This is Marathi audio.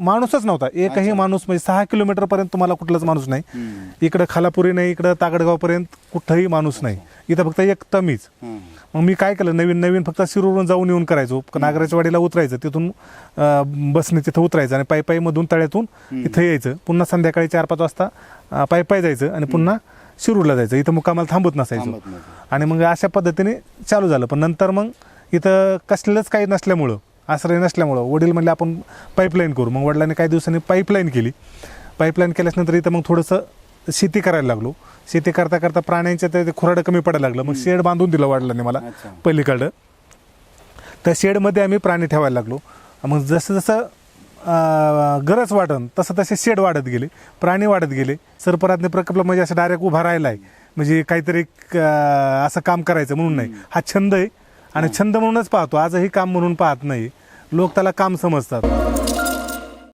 माणूसच नव्हता. एकही माणूस म्हणजे सहा किलोमीटर पर्यंत तुम्हाला कुठलाच माणूस नाही. इकडं खालापुरी नाही इकडं तागडगाव पर्यंत कुठंही माणूस नाही. इथं फक्त एक तमीच मग मी काय केलं? नवीन नवीन फक्त शिरूरवरून जाऊन येऊन करायचो. नागराच्या वाडीला उतरायचं. तिथून बसने तिथं उतरायचं आणि पायी पायी मधून तळ्यातून इथं यायचं. पुन्हा संध्याकाळी चार पाच वाजता अं, पायी पायी जायचं आणि पुन्हा शिरूरला जायचं. इथं मुक्कामाला थांबत नसायचं. आणि मग अशा पद्धतीने चालू झालं. पण नंतर मग इथं कसलंच काही नसल्यामुळं आश्रय नसल्यामुळं वडील म्हणले आपण पाईपलाईन करू. मग वडिलांनी काही दिवसांनी पाईपलाईन केली. पाईपलाईन केल्याच्यानंतर इथं मग थोडंसं शेती करायला लागलो. शेती करता करता प्राण्यांच्या ते खुराडं कमी पडायला लागलं. मग शेड बांधून दिलं वडिलांनी मला. पलीकडं. त्या शेडमध्ये आम्ही प्राणी ठेवायला लागलो. मग जसं जसं गरज वाढन तसं तसे शेड वाढत गेले. प्राणी वाढत गेले. सरपराज्ञ प्रकल्प म्हणजे असं डायरेक्ट उभा राहिला आहे. म्हणजे काहीतरी असं काम करायचं म्हणून नाही. हा छंद आहे. आणि छंद म्हणूनच पाहतो. आजही काम म्हणून पाहत नाही. लोक त्याला काम समजतात.